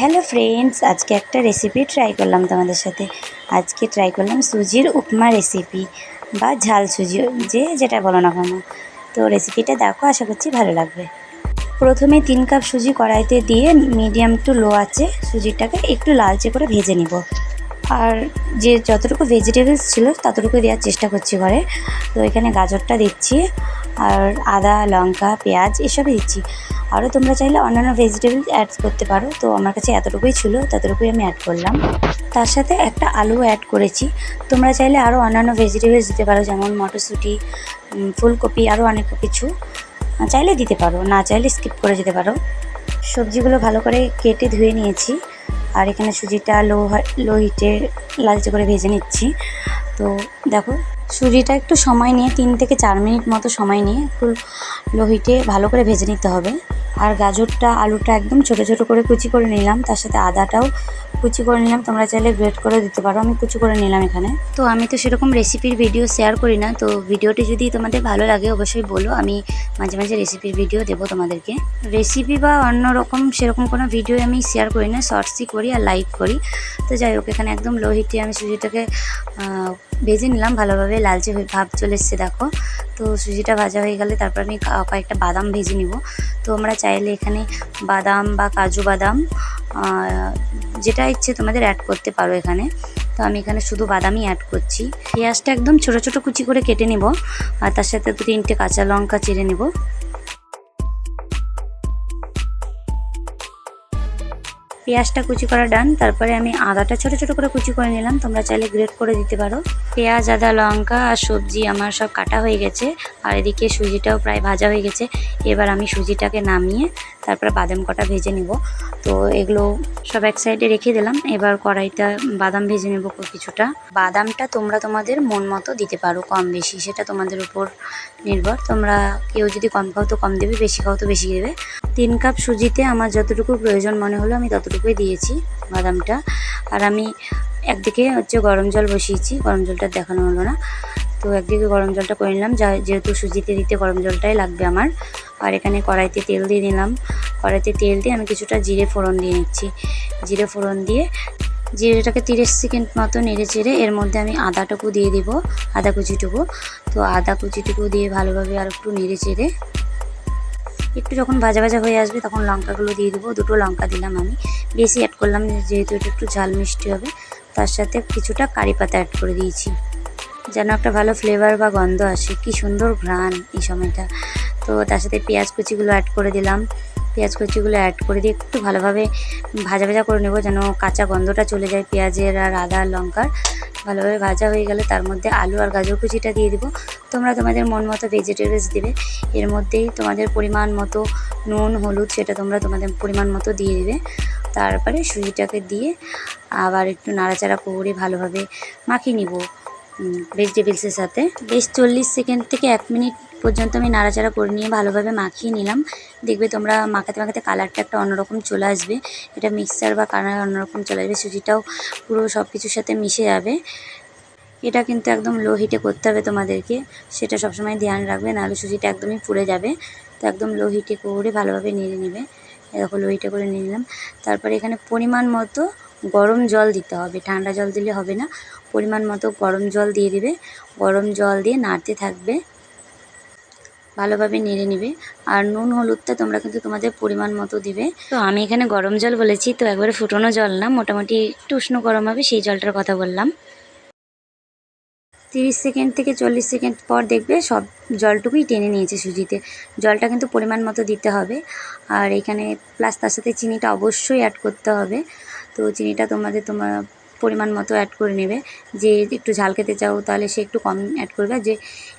Hello friends আজকে একটা recipe try করলাম তোমাদের সাথে। আজকে ট্রাই করলাম সুজির উপমা রেসিপি বা ঝাল সুজি, যে যেটা বলো না কেন। তো রেসিপিটা দেখো, আশা করছি ভালো লাগবে। প্রথমে তিন কাপ সুজি কড়াইতে দিয়ে মিডিয়াম টু লো আছে, সুজিটাকে একটু লালচে করে ভেজে নিব। আর যে যতটুকু ভেজিটেবলস ছিল, ততটুকু দেওয়ার চেষ্টা করছি ঘরে। তো এখানে গাজরটা দিচ্ছি, আর আদা, লঙ্কা, পেঁয়াজ, এসবই দিচ্ছি। আরও তোমরা চাইলে অন্যান্য ভেজিটেবল অ্যাড করতে পারো। তো আমার কাছে এতটুকুই ছিল, ততটুকুই আমি অ্যাড করলাম। তার সাথে একটা আলু অ্যাড করেছি। তোমরা চাইলে আরও অন্যান্য ভেজিটেবলস দিতে পারো, যেমন মটরশুঁটি ফুলকপি আরও অনেক কিছু। চাইলে দিতে পারো, না চাইলে স্কিপ করে যেতে পারো। সবজিগুলো ভালো করে কেটে ধুয়ে নিয়েছি। আর এখানে সুজিটা, লো লো হিটে লালচে করে ভেজে নিচ্ছি। তো দেখো, সুজিটা একটু সময় নিয়ে, তিন থেকে চার মিনিট মতো সময় নিয়ে একটু লো হিটে ভালো করে ভেজে নিতে হবে। আর গাজরটা আলুটা একদম ছোট ছোট করে কুচি করে নিলাম। তার সাথে আদাটাও কুচি করে নিলাম, তোমরা চাইলে গ্রেট করে দিতে পারো। আমি কুচি করে নিলাম এখানে। তো আমি তো সেরকম রেসিপির ভিডিও শেয়ার করি না, তো ভিডিওটি যদি তোমাদের ভালো লাগে অবশ্যই বলো। আমি মাঝে মাঝে রেসিপির ভিডিও দেবো তোমাদেরকে। রেসিপি বা অন্য রকম সেরকম কোনো ভিডিও আমি শেয়ার করি না শর্টসই করি আর লাইক করি। তো যাই হোক, এখানে একদম লো হিটে আমি সুজিটাকে ভেজে নিলাম, ভালোভাবে লালচে হয়ে ভাব চলে এসছে, দেখো। তো সুজিটা ভাজা হয়ে গেলে তারপর আমি কয়েকটা বাদাম ভেজে নিব। তো আমরা চাইলে এখানে বাদাম বা কাজু বাদাম যেটা ইচ্ছে তোমাদের অ্যাড করতে পারো এখানে। তো আমি এখানে শুধু বাদামই অ্যাড করছি। পেঁয়াজটা একদম ছোট ছোট কুচি করে কেটে নেব, আর তার সাথে দু তিনটে কাঁচা লঙ্কা চিড়ে নেব। পেঁয়াজটা কুচি করা ডান তারপরে আমি আদাটা ছোট ছোট করে কুচি করে নিলাম। তোমরা চাইলে গ্রেট করে দিতে পারো। পেঁয়াজ, আদা, লঙ্কা আর সবজি আমার সব কাটা হয়ে গেছে, আর এদিকে সুজিটাও প্রায় ভাজা হয়ে গেছে। এবার আমি সুজিটাকে নামিয়ে তারপরে বাদাম কটা ভেজে নিব। তো এগুলো সব এক সাইডে রেখে দিলাম। এবার কড়াইটা বাদাম ভেজে নেব কিছুটা। বাদামটা তোমরা তোমাদের মন মতো দিতে পারো কম বেশি, সেটা তোমাদের উপর নির্ভর। তোমরা কেউ যদি কম খাও তো কম দেবে, বেশি খাও তো বেশি দেবে। তিন কাপ সুজিতে আমার যতটুকু প্রয়োজন মনে হলো আমি ততটুকুই দিয়েছি বাদামটা। আর আমি একদিকে হচ্ছে গরম জল বসিয়েছি, গরম জলটা দেখানো হলো না। তো একদিকে গরম জলটা করে নিলাম, যা যেহেতু সুজিতে দিতে গরম জলটাই লাগবে আমার। আর এখানে কড়াইতে তেল দিয়ে দিলাম। কড়াইতে তেল দিয়ে আমি কিছুটা জিরে ফোড়ন দিয়ে নিচ্ছি। জিরে ফোড়ন দিয়ে জিরেটাকে তিরিশ সেকেন্ড মতো নেড়ে চেড়ে এর মধ্যে আমি আদাটুকু দিয়ে দিব, আদা কুচিটুকু। তো আদা কুচিটুকু দিয়ে ভালোভাবে আর একটু নেড়ে চেড়ে একটু যখন ভাজা ভাজা হয়ে আসবে তখন লঙ্কাগুলো দিয়ে দেবো। দুটো লঙ্কা দিলাম আমি। বেশি অ্যাড করলাম যেহেতু এটা একটু ঝাল মিষ্টি হবে, তার সাথে কিছুটা কারি পাতা অ্যাড করে দিয়েছি। যেন একটা ভালো ফ্লেভার বা গন্ধ আসে। কি সুন্দর ঘ্রাণ এই সময়টা। তো তার সাথে পেঁয়াজ কুচিগুলো অ্যাড করে দিলাম। পেঁয়াজ কুচিগুলো অ্যাড করে দিয়ে একটু ভালোভাবে ভাজা ভাজা করে নেব যেন কাঁচা গন্ধটা চলে যায় পেঁয়াজের আর আদা, লঙ্কার। ভালোভাবে ভাজা হয়ে গেলে তার মধ্যে আলু আর গাজর কুচিটা দিয়ে দিব। তোমরা তোমাদের মন মতো ভেজিটেবলস দিবে। এর মধ্যেই তোমাদের পরিমাণ মতো নুন, হলুদ সেটা তোমরা তোমাদের পরিমাণ মতো দিয়ে দিবে। তারপরে সুজিটাকে দিয়ে আবার একটু নাড়াচাড়া করে ভালোভাবে মাখিয়ে নিব। ভেজিটেবলসের সাথে। বেশ চল্লিশ সেকেন্ড থেকে এক মিনিট পর্যন্ত আমি নাড়াচাড়া করে নিয়ে ভালোভাবে মাখিয়ে নিলাম। দেখবে তোমরা মাখাতে মাখাতে কালারটা একটা অন্যরকম চলে আসবে। এটা মিক্সার বা কালার অন্যরকম চলে আসবে। সুজিটাও পুরো সব কিছুর সাথে মিশে যাবে। এটা কিন্তু একদম লো হিটে করতে হবে তোমাদেরকে। সেটা সবসময় ধ্যান রাখবে, নাহলে সুজিটা একদমই পুড়ে যাবে। তো একদম লো হিটে করে ভালোভাবে নেড়ে নেবে। এরকম লো হিটে করে নিয়ে নিলাম। তারপরে এখানে পরিমাণ মতো গরম জল দিতে হবে। ঠান্ডা জল দিলে হবে না। পরিমাণ মতো গরম জল দিয়ে দিবে। গরম জল দিয়ে নাড়তে থাকবে। ভালোভাবে নেড়ে নেবে। আর নুন, হলুদটা তোমরা কিন্তু তোমাদের পরিমাণ মতো দিবে। তো আমি এখানে গরম জল বলেছি, তো একবারে ফুটোনো জল না, মোটামুটি একটু উষ্ণ গরম হবে, সেই জলটার কথা বললাম। তিরিশ সেকেন্ড থেকে চল্লিশ সেকেন্ড পর দেখবে সব জলটুকুই টেনে নিয়েছে সুজিতে। জলটা কিন্তু পরিমাণ মতো দিতে হবে। আর এখানে প্লাস তার সাথে চিনিটা অবশ্যই অ্যাড করতে হবে। তো চিনিটা তোমাদের তোমার পরিমাণ মতো অ্যাড করে নেবে। যে একটু ঝাল খেতে চাও তাহলে সে একটু কম অ্যাড করবে যে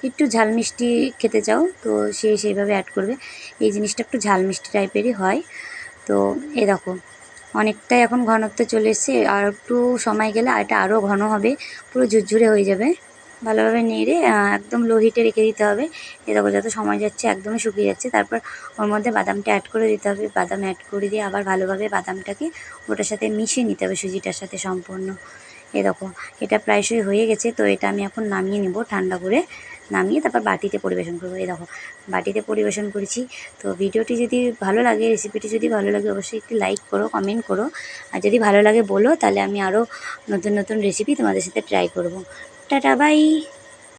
একটু ঝাল মিষ্টি খেতে চাও তো সে সেইভাবে অ্যাড করবে। এই জিনিসটা একটু ঝাল মিষ্টি টাইপেরই হয়। তো এ দেখো, অনেকটাই এখন ঘনত্ব চলে এসছে। আর একটু সময় গেলে এটা আরও ঘন হবে, পুরো ঝুরঝুরে হয়ে যাবে। ভালোভাবে নেড়ে একদম লো হিটে রেখে দিতে হবে। এ দেখো যত সময় যাচ্ছে একদমই শুকিয়ে যাচ্ছে। তারপর ওর মধ্যে বাদামটা অ্যাড করে দিতে হবে। বাদাম অ্যাড করে দিয়ে আবার ভালোভাবে বাদামটাকে ওটার সাথে মিশিয়ে নিতে হবে সুজিটার সাথে সম্পূর্ণ। এ দেখো, এটা প্রায়শই হয়ে গেছে, তো এটা আমি এখন নামিয়ে নেব ঠান্ডা করে। নামিয়ে তারপর বাটিতে পরিবেশন করব। এই দেখো, বাটিতে পরিবেশন করেছি। তো ভিডিওটি যদি ভালো লাগে রেসিপিটি যদি ভালো লাগে, অবশ্যই একটি লাইক করো কমেন্ট করো। আর যদি ভালো লাগে বলো, তাহলে আমি আরও নতুন নতুন রেসিপি তোমাদের সাথে ট্রাই করব। Tata bye.